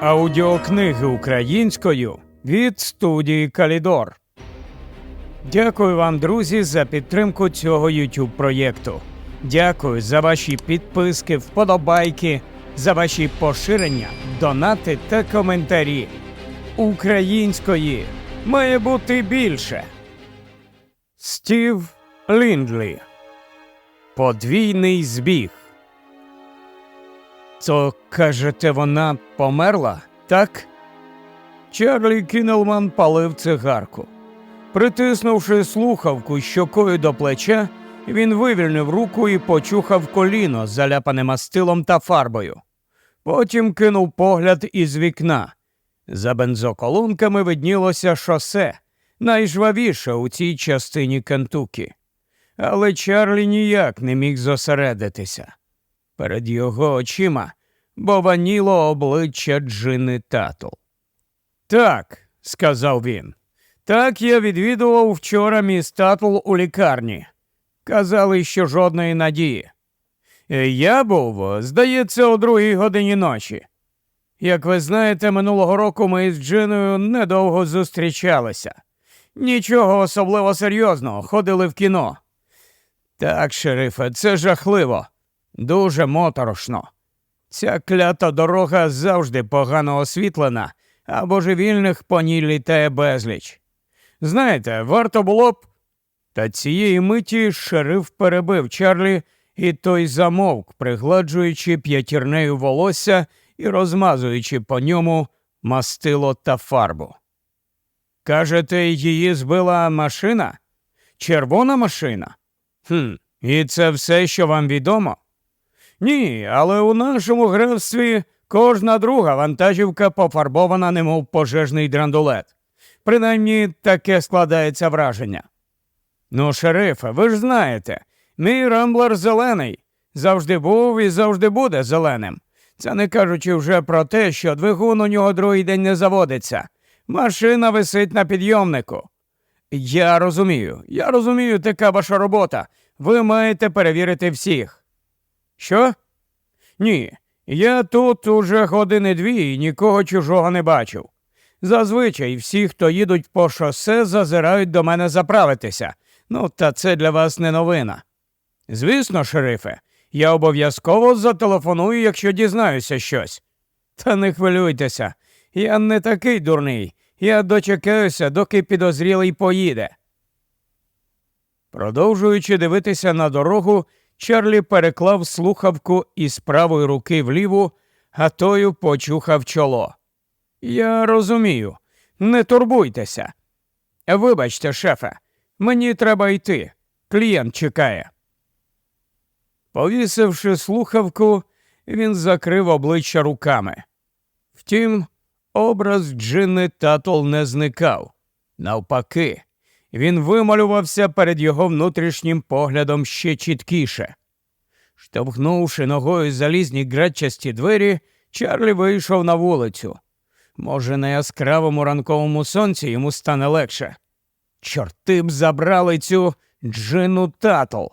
Аудіокниги українською від студії Калідор. Дякую вам, друзі, за підтримку цього YouTube проєкту. Дякую за ваші підписки, вподобайки, за ваші поширення, донати та коментарі. Української має бути більше. Стів Ліндлі. Подвійний збіг. То, кажете, вона померла, так? Чарлі Кінелман палив цигарку. Притиснувши слухавку щокою до плеча, він вивільнив руку і почухав коліно, заляпане мастилом та фарбою. Потім кинув погляд із вікна. За бензоколонками виднілося шосе, найжвавіше у цій частині Кентукі. Але Чарлі ніяк не міг зосередитися. Перед його очима бованіло обличчя Джини Татл. Так, сказав він. Так я відвідував вчора міс Татл у лікарні. Казали, що жодної надії. Я був, здається, о другій годині ночі. Як ви знаєте, минулого року ми з Джиною недовго зустрічалися. Нічого особливо серйозного, ходили в кіно. Так, шерифе, це жахливо, дуже моторошно. Ця клята дорога завжди погано освітлена, а божевільних по ній літає безліч. Знаєте, варто було б. Та цієї миті шериф перебив Чарлі, і той замовк, пригладжуючи п'ятірнею волосся і розмазуючи по ньому мастило та фарбу. Кажете, її збила машина? Червона машина? Хм, і це все, що вам відомо? Ні, але у нашому графстві кожна друга вантажівка пофарбована, немов пожежний драндулет. Принаймні таке складається враження. Ну, шерифе, ви ж знаєте, мій рамблер зелений. Завжди був і завжди буде зеленим. Це не кажучи вже про те, що двигун у нього другий день не заводиться. Машина висить на підйомнику. Я розумію, я розумію, така ваша робота. Ви маєте перевірити всіх. Що? Ні, я тут уже години дві і нікого чужого не бачив. Зазвичай всі, хто їдуть по шосе, зазирають до мене заправитися. Ну, та це для вас не новина. Звісно, шерифе, я обов'язково зателефоную, якщо дізнаюся щось. Та не хвилюйтеся, я не такий дурний. Я дочекаюся, доки підозрілий поїде. Продовжуючи дивитися на дорогу, Чарлі переклав слухавку із правої руки в ліву, а тою почухав чоло. Я розумію, не турбуйтеся. Вибачте, шефе, мені треба йти. Клієнт чекає. Повісивши слухавку, він закрив обличчя руками. Втім, образ Джини Татл не зникав. Навпаки, він вималювався перед його внутрішнім поглядом ще чіткіше. Штовхнувши ногою залізні гречасті двері, Чарлі вийшов на вулицю. Може, на яскравому ранковому сонці йому стане легше. Чорти б забрали цю Джину Татл.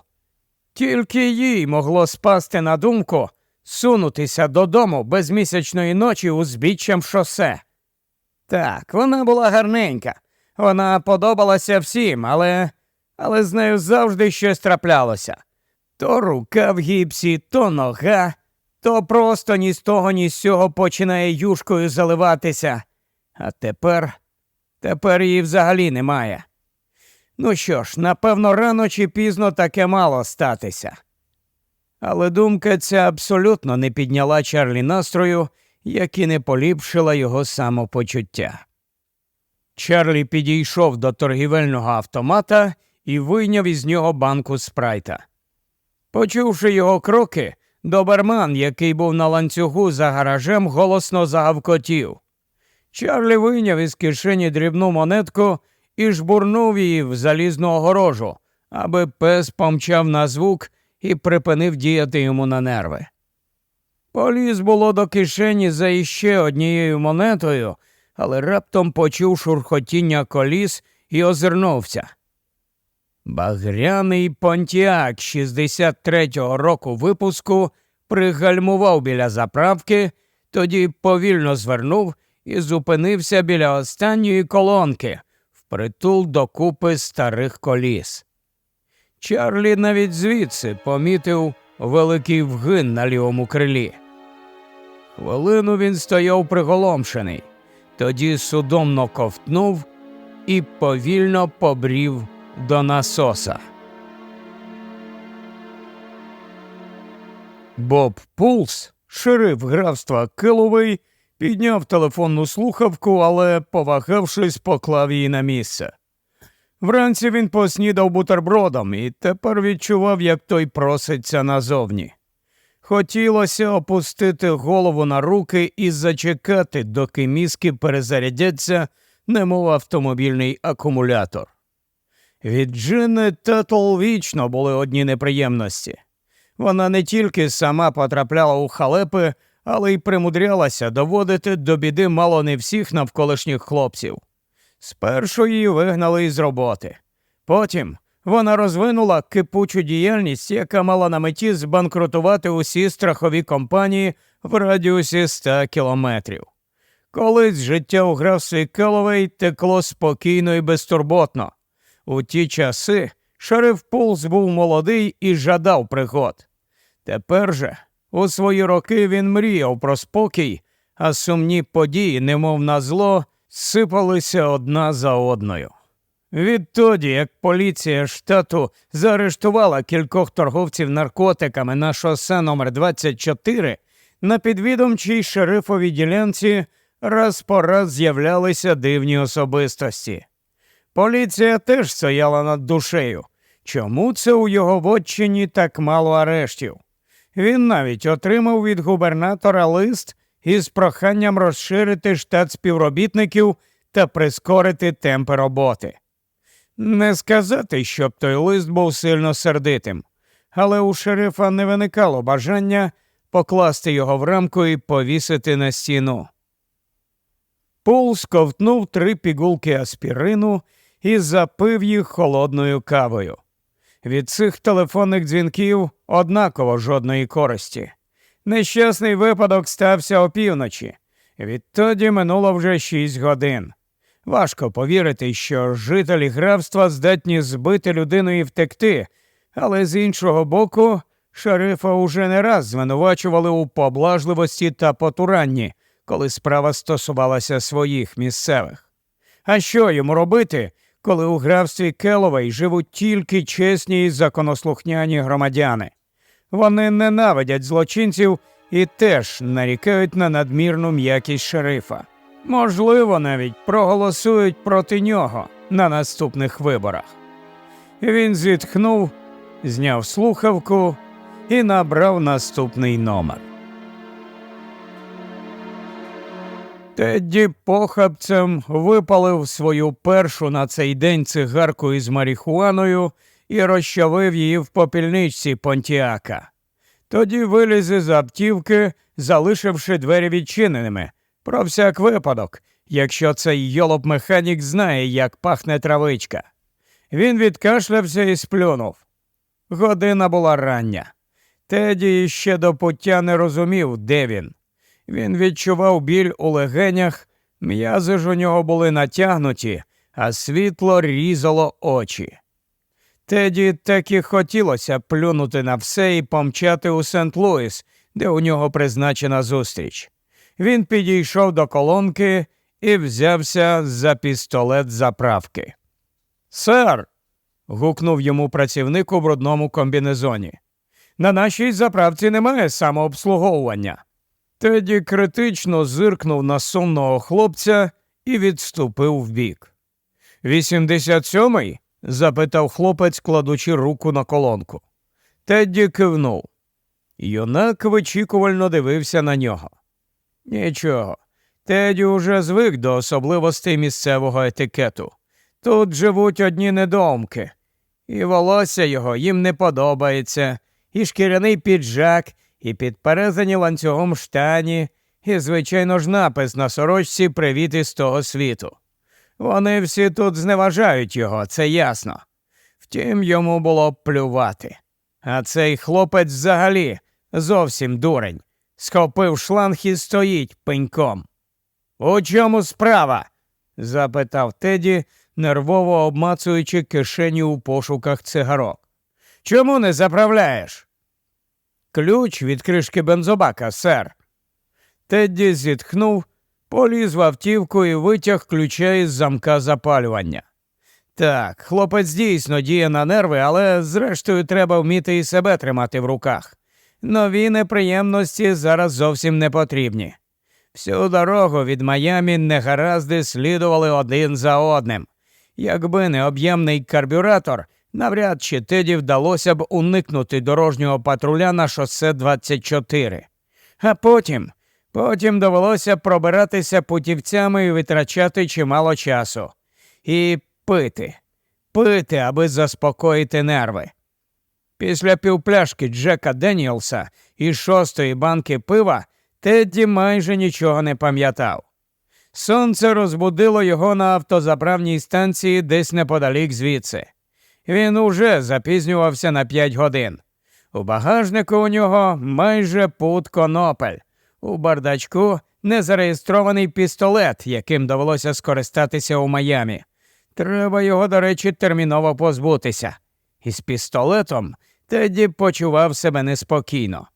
Тільки їй могло спасти на думку сунутися додому без місячної ночі узбіччям шосе. Так, вона була гарненька, вона подобалася всім, але але з нею завжди щось траплялося. То рука в гіпсі, то нога, то просто ні з того, ні з сього починає юшкою заливатися. А тепер, тепер її взагалі немає. Ну що ж, напевно, рано чи пізно таке мало статися. Але думка ця абсолютно не підняла Чарлі настрою, як і не поліпшила його самопочуття. Чарлі підійшов до торгівельного автомата і вийняв із нього банку спрайта. Почувши його кроки, доберман, який був на ланцюгу за гаражем, голосно загавкотів. Чарлі вийняв із кишені дрібну монетку і жбурнув її в залізну огорожу, аби пес помчав на звук і припинив діяти йому на нерви. Поліз було до кишені за іще однією монетою, але раптом почув шурхотіння коліс і озирнувся. Багряний понтіак 63-го року випуску пригальмував біля заправки тоді повільно звернув і зупинився біля останньої колонки, впритул до купи старих коліс. Чарлі навіть звідси помітив великий вгин на лівому крилі. Хвилину він стояв приголомшений, тоді судомно ковтнув і повільно побрів до насоса. Боб Пулс, шериф графства Киловий, підняв телефонну слухавку, але, повагавшись, поклав її на місце. Вранці він поснідав бутербродом і тепер відчував, як той проситься назовні. Хотілося опустити голову на руки і зачекати, доки мізки перезарядяться, немов автомобільний акумулятор. Від Джини Тетл вічно були одні неприємності. Вона не тільки сама потрапляла у халепи, але й примудрялася доводити до біди мало не всіх навколишніх хлопців. Спершу її вигнали із роботи. Потім вона розвинула кипучу діяльність, яка мала на меті збанкрутувати усі страхові компанії в радіусі 100 кілометрів. Колись життя у графстві Келовей текло спокійно і безтурботно. У ті часи шериф Пулс був молодий і жадав пригод. Тепер же, у свої роки, він мріяв про спокій, а сумні події, немов на зло, сипалися одна за одною. Відтоді, як поліція штату заарештувала кількох торговців наркотиками на шосе номер 24 на підвідомчій шерифовій ділянці раз по раз з'являлися дивні особистості. Поліція теж стояла над душею. Чому це у його вотчині так мало арештів? Він навіть отримав від губернатора лист із проханням розширити штат співробітників та прискорити темпи роботи. Не сказати, щоб той лист був сильно сердитим, але у шерифа не виникало бажання покласти його в рамку і повісити на стіну. Пул сковтнув три пігулки аспірину і запив їх холодною кавою. Від цих телефонних дзвінків однаково жодної користі. Нещасний випадок стався опівночі. Відтоді минуло вже шість годин. Важко повірити, що жителі графства здатні збити людину і втекти, але з іншого боку, шерифа уже не раз звинувачували у поблажливості та потуранні, коли справа стосувалася своїх місцевих. А що йому робити, коли у графстві Келовей живуть тільки чесні і законослухняні громадяни? Вони ненавидять злочинців і теж нарікають на надмірну м'якість шерифа. Можливо, навіть проголосують проти нього на наступних виборах. Він зітхнув, зняв слухавку і набрав наступний номер. Тедді похабцем випалив свою першу на цей день цигарку із марихуаною і розчавив її в попільничці Понтіака. Тоді виліз із автівки, залишивши двері відчиненими. Про всяк випадок, якщо цей йолоп механік знає, як пахне травичка. Він відкашлявся і сплюнув. Година була рання. Теді ще до пуття не розумів, де він. Він відчував біль у легенях, м'язи ж у нього були натягнуті, а світло різало очі. Теді так і хотілося плюнути на все і помчати у Сент-Луіс, де у нього призначена зустріч. Він підійшов до колонки і взявся за пістолет заправки. Сер. гукнув йому працівник у брудному комбінезоні. На нашій заправці немає самообслуговування. Теді критично зиркнув на сонного хлопця і відступив вбік. Вісімдесят сьомий? запитав хлопець, кладучи руку на колонку. Тедді кивнув. Юнак вичікувально дивився на нього. Нічого, Теді уже звик до особливостей місцевого етикету. Тут живуть одні недомки, і волосся його їм не подобається, і шкіряний піджак, і підперезані ланцюгом штані, і, звичайно ж, напис на сорочці привіт із того світу. Вони всі тут зневажають його, це ясно. Втім, йому було плювати. А цей хлопець взагалі зовсім дурень. Схопив шланг і стоїть пеньком. У чому справа? запитав Теді, нервово обмацуючи кишені у пошуках цигарок. Чому не заправляєш? Ключ від кришки бензобака, сер. Тедді зітхнув, поліз в автівку і витяг ключа із замка запалювання. Так, хлопець дійсно діє на нерви, але зрештою треба вміти і себе тримати в руках. Нові неприємності зараз зовсім не потрібні. Всю дорогу від Майамі негаразди слідували один за одним. Якби не об'ємний карбюратор, навряд чи Теді вдалося б уникнути дорожнього патруля на шосе 24. А потім, потім довелося пробиратися путівцями і витрачати чимало часу. І пити, пити, аби заспокоїти нерви. Після півпляшки Джека Деніелса і шостої банки пива Тедді майже нічого не пам'ятав. Сонце розбудило його на автозаправній станції десь неподалік звідси. Він уже запізнювався на п'ять годин. У багажнику у нього майже пут конопель. У бардачку незареєстрований пістолет, яким довелося скористатися у Майамі. Треба його, до речі, терміново позбутися. Із пістолетом Тедді почував себе неспокійно.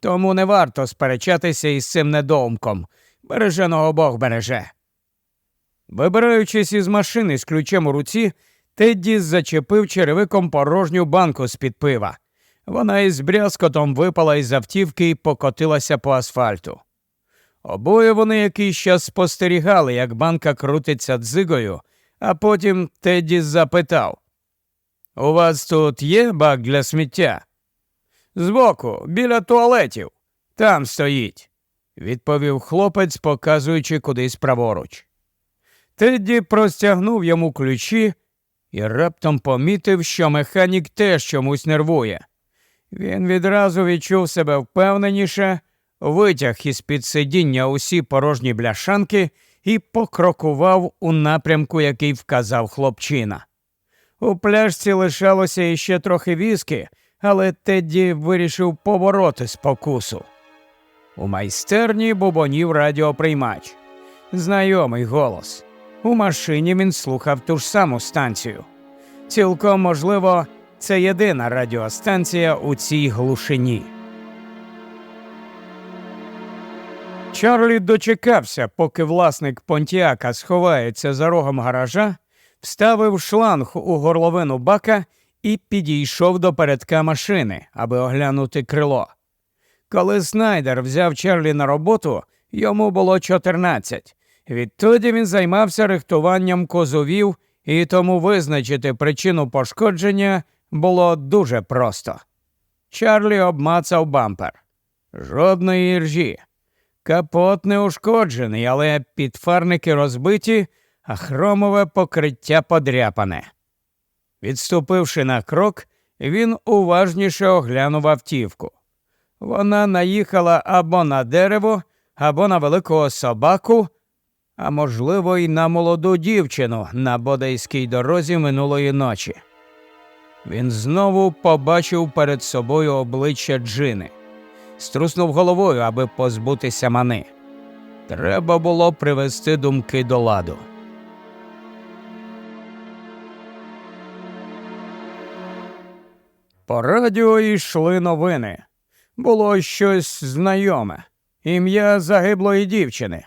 Тому не варто сперечатися із цим недоумком. Береженого Бог береже. Вибираючись із машини з ключем у руці, Тедді зачепив черевиком порожню банку з під пива. Вона із брязкотом випала із автівки і покотилася по асфальту. Обоє вони якийсь час спостерігали, як банка крутиться дзигою, а потім Тедді запитав У вас тут є бак для сміття? Збоку, біля туалетів. Там стоїть, відповів хлопець, показуючи кудись праворуч. Тедді простягнув йому ключі і раптом помітив, що механік теж чомусь нервує. Він відразу відчув себе впевненіше, витяг із під сидіння усі порожні бляшанки і покрокував у напрямку, який вказав хлопчина. У пляшці лишалося іще трохи віскі, але Тедді вирішив побороти спокусу. У майстерні бубонів радіоприймач. Знайомий голос. У машині він слухав ту ж саму станцію. Цілком можливо, це єдина радіостанція у цій глушині. Чарлі дочекався, поки власник Понтіака сховається за рогом гаража, вставив шланг у горловину бака і підійшов до передка машини, аби оглянути крило. Коли Снайдер взяв Чарлі на роботу, йому було 14. Відтоді він займався рихтуванням козовів, і тому визначити причину пошкодження було дуже просто. Чарлі обмацав бампер. Жодної іржі. Капот не ушкоджений, але підфарники розбиті, а хромове покриття подряпане. Відступивши на крок, він уважніше оглянув автівку. Вона наїхала або на дерево, або на великого собаку, а можливо, й на молоду дівчину на бодайській дорозі минулої ночі. Він знову побачив перед собою обличчя Джини, струснув головою, аби позбутися мани. Треба було привести думки до ладу. По радіо йшли новини. Було щось знайоме ім'я загиблої дівчини.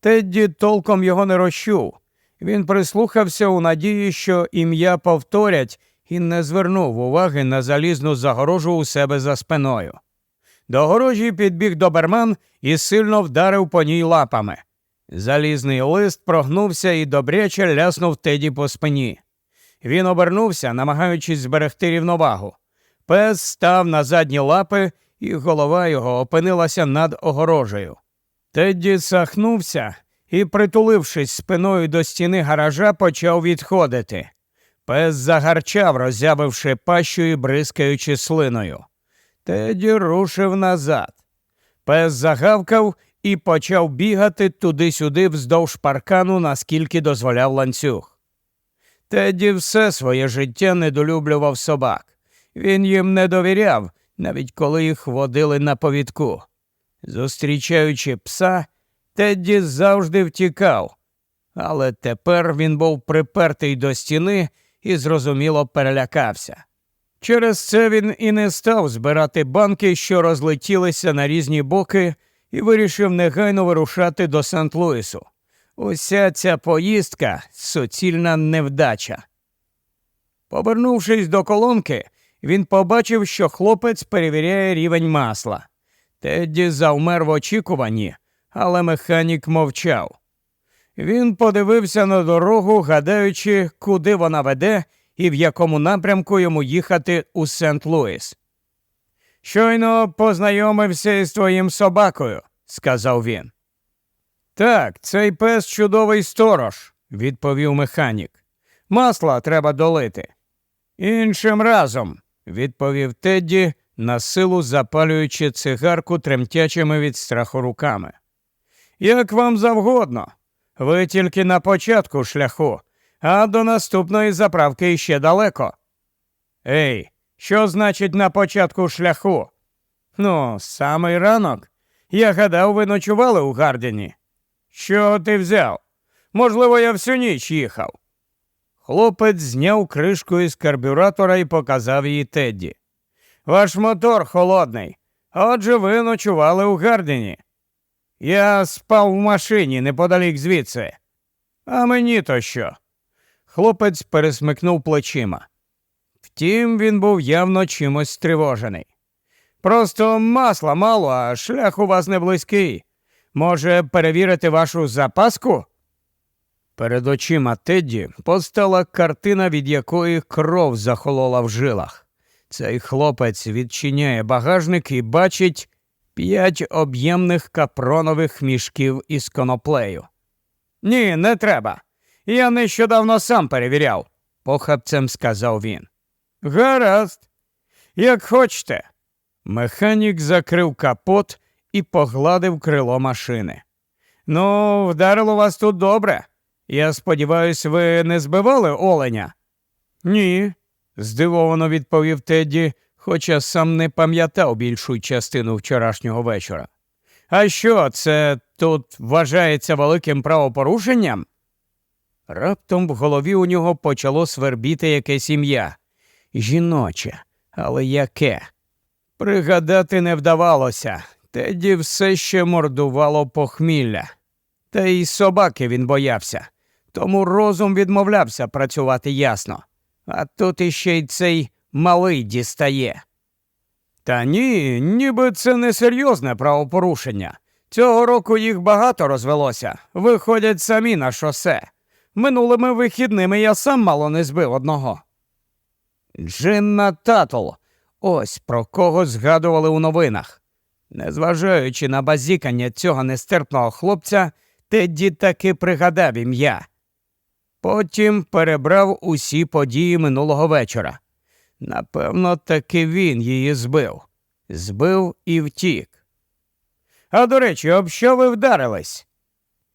Тедді толком його не розчув. Він прислухався у надії, що ім'я повторять, і не звернув уваги на залізну загорожу у себе за спиною. До огорожі підбіг доберман і сильно вдарив по ній лапами. Залізний лист прогнувся і добряче ляснув Теді по спині. Він обернувся, намагаючись зберегти рівновагу. Пес став на задні лапи, і голова його опинилася над огорожею. Тедді сахнувся і, притулившись спиною до стіни гаража, почав відходити. Пес загарчав, роззявивши пащу і бризкаючи слиною. Теді рушив назад. Пес загавкав і почав бігати туди-сюди вздовж паркану, наскільки дозволяв ланцюг. Теді все своє життя недолюблював собак. Він їм не довіряв, навіть коли їх водили на повідку. Зустрічаючи пса, Тедді завжди втікав, але тепер він був припертий до стіни і зрозуміло перелякався. Через це він і не став збирати банки, що розлетілися на різні боки, і вирішив негайно вирушати до Сант-Луісу. Уся ця поїздка суцільна невдача. Повернувшись до колонки, він побачив, що хлопець перевіряє рівень масла. Тедді завмер в очікуванні, але механік мовчав. Він подивився на дорогу, гадаючи, куди вона веде і в якому напрямку йому їхати у Сент-Луіс. Щойно познайомився із твоїм собакою, сказав він. Так, цей пес чудовий сторож, відповів механік. Масла треба долити. Іншим разом, відповів Тедді, на силу запалюючи цигарку тремтячими від страху руками. Як вам завгодно. Ви тільки на початку шляху, а до наступної заправки ще далеко. Ей, що значить на початку шляху? Ну, самий ранок. Я гадав, ви ночували у Гардені. Що ти взяв? Можливо, я всю ніч їхав. Хлопець зняв кришку із карбюратора і показав її Тедді. Ваш мотор холодний. Отже, ви ночували у Гардені. Я спав в машині неподалік звідси. А мені то що? Хлопець пересмикнув плечима. Втім, він був явно чимось стривожений. Просто масла мало, а шлях у вас не близький. Може, перевірити вашу запаску? Перед очима Тедді постала картина, від якої кров захолола в жилах. Цей хлопець відчиняє багажник і бачить п'ять об'ємних капронових мішків із коноплею. Ні, не треба. Я нещодавно сам перевіряв, похапцем сказав він. Гаразд, як хочете. Механік закрив капот і погладив крило машини. Ну, вдарило вас тут добре. Я сподіваюся, ви не збивали оленя? Ні, здивовано відповів Тедді, хоча сам не пам'ятав більшу частину вчорашнього вечора. А що, це тут вважається великим правопорушенням? Раптом в голові у нього почало свербіти якесь ім'я. Жіноче, але яке? Пригадати не вдавалося. Теді все ще мордувало похмілля. Та й собаки він боявся, тому розум відмовлявся працювати ясно. А тут іще й цей малий дістає. Та ні, ніби це не серйозне правопорушення. Цього року їх багато розвелося, виходять самі на шосе. Минулими вихідними я сам мало не збив одного. Джинна Татл. Ось про кого згадували у новинах. Незважаючи на базікання цього нестерпного хлопця, Тедді таки пригадав ім'я. Потім перебрав усі події минулого вечора. Напевно, таки він її збив, збив і втік. А до речі, об що ви вдарились?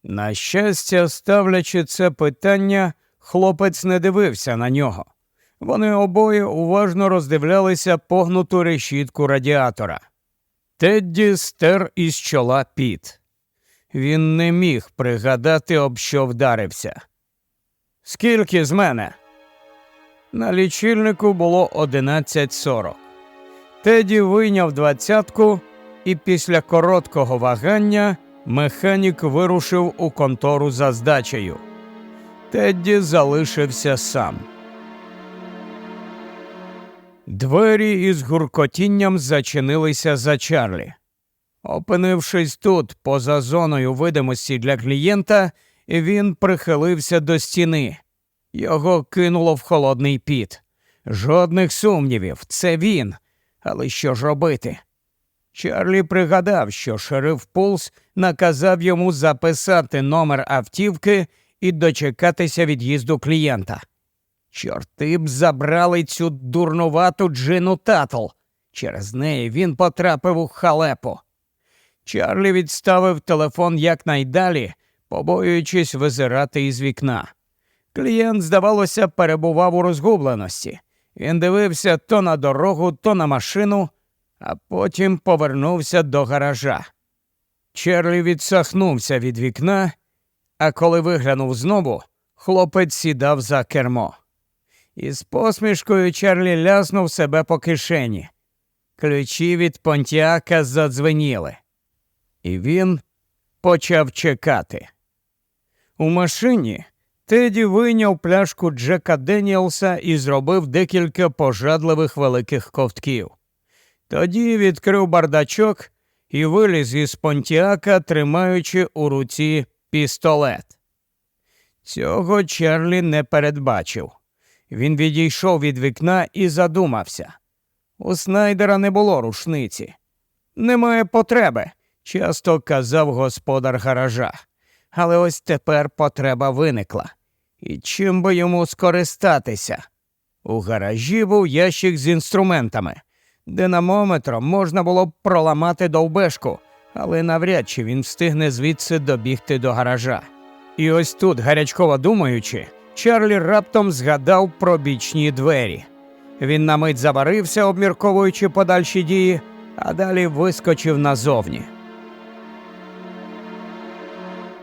На щастя, ставлячи це питання, хлопець не дивився на нього. Вони обоє уважно роздивлялися погнуту решітку радіатора. Тедді стер із чола піт. Він не міг пригадати, об що вдарився. Скільки з мене? На лічильнику було 11.40. Теді вийняв двадцятку, і після короткого вагання механік вирушив у контору за здачею. Тедді залишився сам. Двері із гуркотінням зачинилися за Чарлі. Опинившись тут, поза зоною видимості для клієнта, він прихилився до стіни. Його кинуло в холодний піт. Жодних сумнівів, це він. Але що ж робити? Чарлі пригадав, що шериф Пулс наказав йому записати номер автівки і дочекатися від'їзду клієнта. Чорти б забрали цю дурнувату джину татл. Через неї він потрапив у халепу. Чарлі відставив телефон якнайдалі, побоюючись визирати із вікна. Клієнт, здавалося, перебував у розгубленості. Він дивився то на дорогу, то на машину, а потім повернувся до гаража. Чарлі відсахнувся від вікна, а коли виглянув знову, хлопець сідав за кермо. Із посмішкою Чарлі ляснув себе по кишені. Ключі від понтіака задзвеніли. І він почав чекати. У машині Теді вийняв пляшку Джека Деніелса і зробив декілька пожадливих великих ковтків. Тоді відкрив бардачок і виліз із понтіака, тримаючи у руці пістолет. Цього Чарлі не передбачив. Він відійшов від вікна і задумався. У Снайдера не було рушниці. Немає потреби, часто казав господар гаража. Але ось тепер потреба виникла. І чим би йому скористатися? У гаражі був ящик з інструментами. Динамометром можна було б проламати довбешку, але навряд чи він встигне звідси добігти до гаража. І ось тут, гарячково думаючи, Чарлі раптом згадав про бічні двері. Він на мить заварився, обмірковуючи подальші дії, а далі вискочив назовні.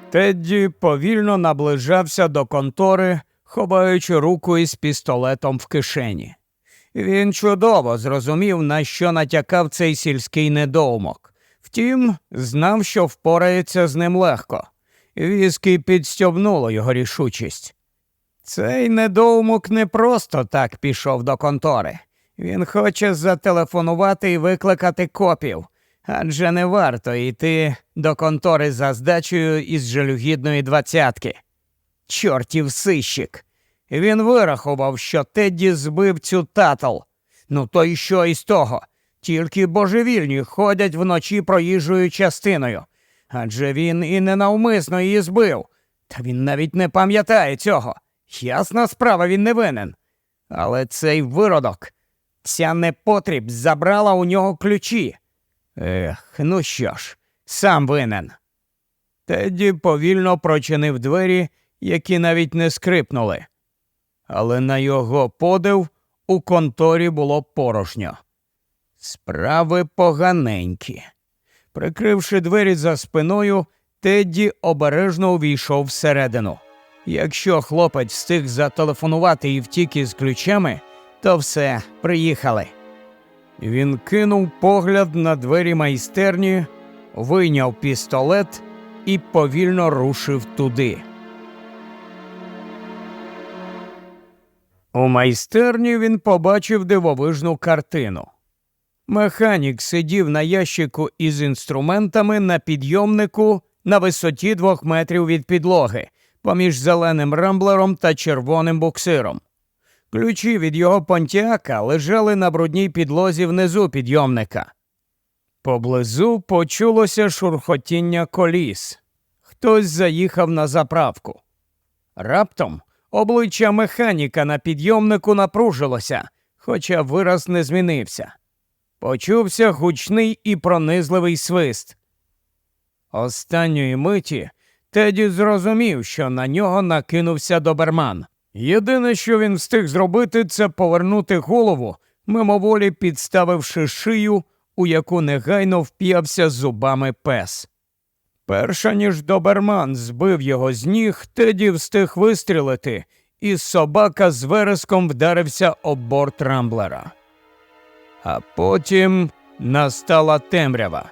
Тедді повільно наближався до контори, ховаючи руку із пістолетом в кишені. Він чудово зрозумів, на що натякав цей сільський недоумок. Втім, знав, що впорається з ним легко. Віскі підстьобнуло його рішучість. Цей недоумок не просто так пішов до контори. Він хоче зателефонувати і викликати копів, адже не варто йти до контори за здачею із жалюгідної двадцятки. Чортів сищик. Він вирахував, що Тедді збив цю татл. Ну то й що із того? Тільки божевільні ходять вночі проїжджою частиною. Адже він і ненавмисно її збив. Та він навіть не пам'ятає цього. Ясна справа, він не винен. Але цей виродок, ця непотріб забрала у нього ключі. Ех, ну що ж, сам винен. Тедді повільно прочинив двері, які навіть не скрипнули. Але на його подив у конторі було порожньо. Справи поганенькі. Прикривши двері за спиною, Тедді обережно увійшов всередину. Якщо хлопець встиг зателефонувати і втік із ключами, то все, приїхали. Він кинув погляд на двері майстерні, вийняв пістолет і повільно рушив туди. У майстерні він побачив дивовижну картину. Механік сидів на ящику із інструментами на підйомнику на висоті двох метрів від підлоги, поміж зеленим рамблером та червоним буксиром. Ключі від його понтіака лежали на брудній підлозі внизу підйомника. Поблизу почулося шурхотіння коліс. Хтось заїхав на заправку. Раптом обличчя механіка на підйомнику напружилося, хоча вираз не змінився. Почувся гучний і пронизливий свист. Останньої миті Теді зрозумів, що на нього накинувся доберман. Єдине, що він встиг зробити, це повернути голову, мимоволі підставивши шию, у яку негайно вп'явся зубами пес. Перша ніж доберман збив його з ніг, Теді встиг вистрілити, і собака з вереском вдарився об борт рамблера. А потім настала темрява,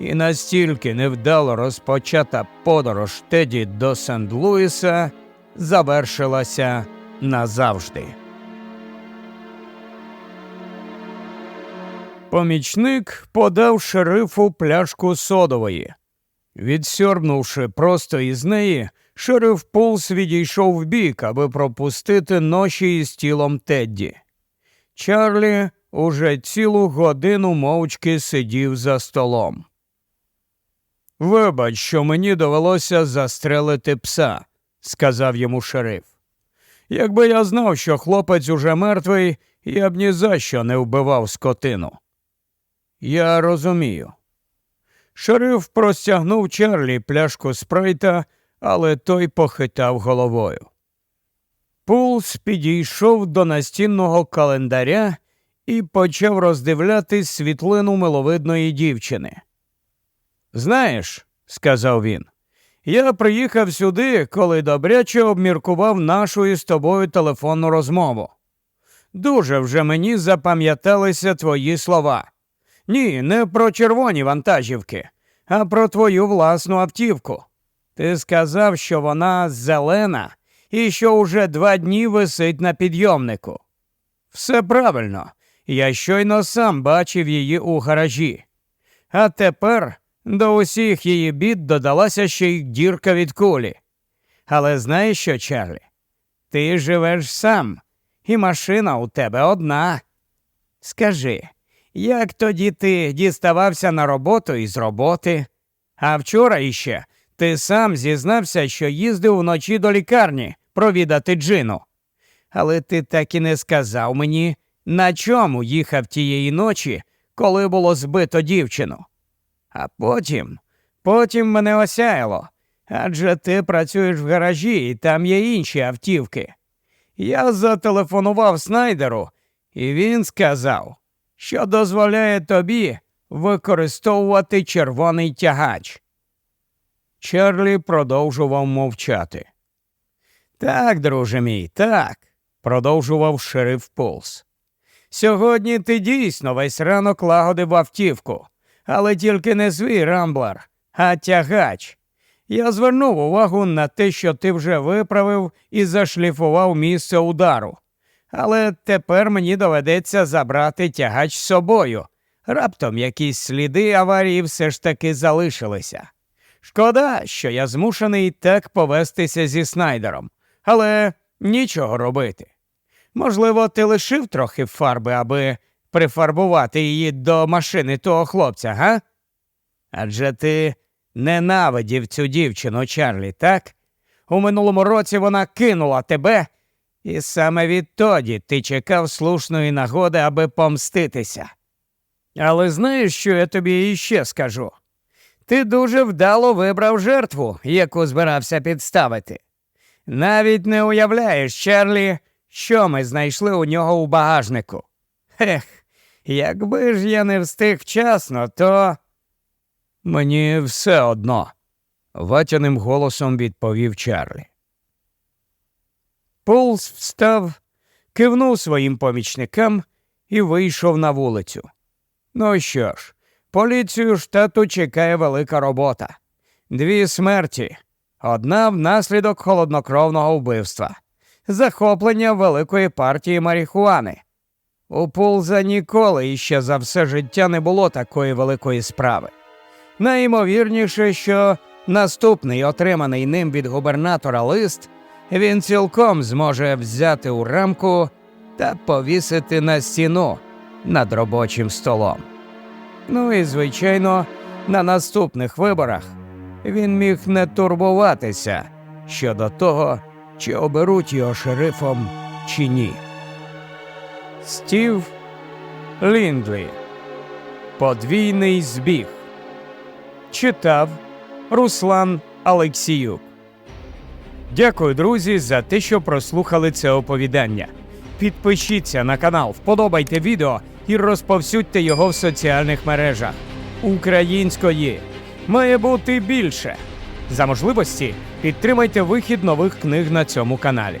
і настільки невдало розпочата подорож Теді до Сент-Луіса завершилася назавжди. Помічник подав шерифу пляшку содової. Відсьорбнувши просто із неї, шериф Пулс відійшов вбік, аби пропустити ноші із тілом Тедді. Чарлі уже цілу годину мовчки сидів за столом. Вибач, що мені довелося застрелити пса, сказав йому шериф. Якби я знав, що хлопець уже мертвий, я б ні за що не вбивав скотину. Я розумію. Шериф простягнув Чарлі пляшку спрайта, але той похитав головою. Пулс підійшов до настінного календаря і почав роздивлятись світлину миловидної дівчини. Знаєш, сказав він, я приїхав сюди, коли добряче обміркував нашу із тобою телефонну розмову. Дуже вже мені запам'яталися твої слова. Ні, не про червоні вантажівки, а про твою власну автівку. Ти сказав, що вона зелена і що уже два дні висить на підйомнику. Все правильно, я щойно сам бачив її у гаражі. А тепер до усіх її бід додалася ще й дірка від кулі. Але знаєш що, Чарлі? Ти живеш сам, і машина у тебе одна. Скажи, як тоді ти діставався на роботу із роботи? А вчора іще ти сам зізнався, що їздив вночі до лікарні провідати Джину. Але ти так і не сказав мені, на чому їхав тієї ночі, коли було збито дівчину. А потім, потім мене осяяло, адже ти працюєш в гаражі і там є інші автівки. Я зателефонував Снайдеру, і він сказав, що дозволяє тобі використовувати червоний тягач. Чарлі продовжував мовчати. Так, друже мій, так, продовжував шериф Полс. Сьогодні ти дійсно весь ранок лагодив автівку, але тільки не свій рамблер, а тягач. Я звернув увагу на те, що ти вже виправив і зашліфував місце удару. Але тепер мені доведеться забрати тягач з собою. Раптом якісь сліди аварії все ж таки залишилися. Шкода, що я змушений так повестися зі Снайдером, але нічого робити. Можливо, ти лишив трохи фарби, аби прифарбувати її до машини того хлопця, га? Адже ти ненавидів цю дівчину, Чарлі, так? У минулому році вона кинула тебе, і саме відтоді ти чекав слушної нагоди, аби помститися. Але знаєш, що я тобі іще скажу? Ти дуже вдало вибрав жертву, яку збирався підставити. Навіть не уявляєш, Чарлі, що ми знайшли у нього у багажнику. Ех, якби ж я не встиг вчасно, то. Мені все одно, ватяним голосом відповів Чарлі. Пулс встав, кивнув своїм помічникам і вийшов на вулицю. Ну що ж, поліцію штату чекає велика робота. Дві смерті. Одна внаслідок холоднокровного вбивства, захоплення великої партії марихуани. У Пулза ніколи іще за все життя не було такої великої справи. Найімовірніше, що наступний отриманий ним від губернатора лист він цілком зможе взяти у рамку та повісити на стіну над робочим столом. Ну і, звичайно, на наступних виборах він міг не турбуватися щодо того, чи оберуть його шерифом чи ні. Стів Ліндлі. Подвійний збіг. Читав Руслан Алексіюк. Дякую, друзі, за те, що прослухали це оповідання. Підпишіться на канал, вподобайте відео і розповсюдьте його в соціальних мережах. Української має бути більше. За можливості підтримайте вихід нових книг на цьому каналі.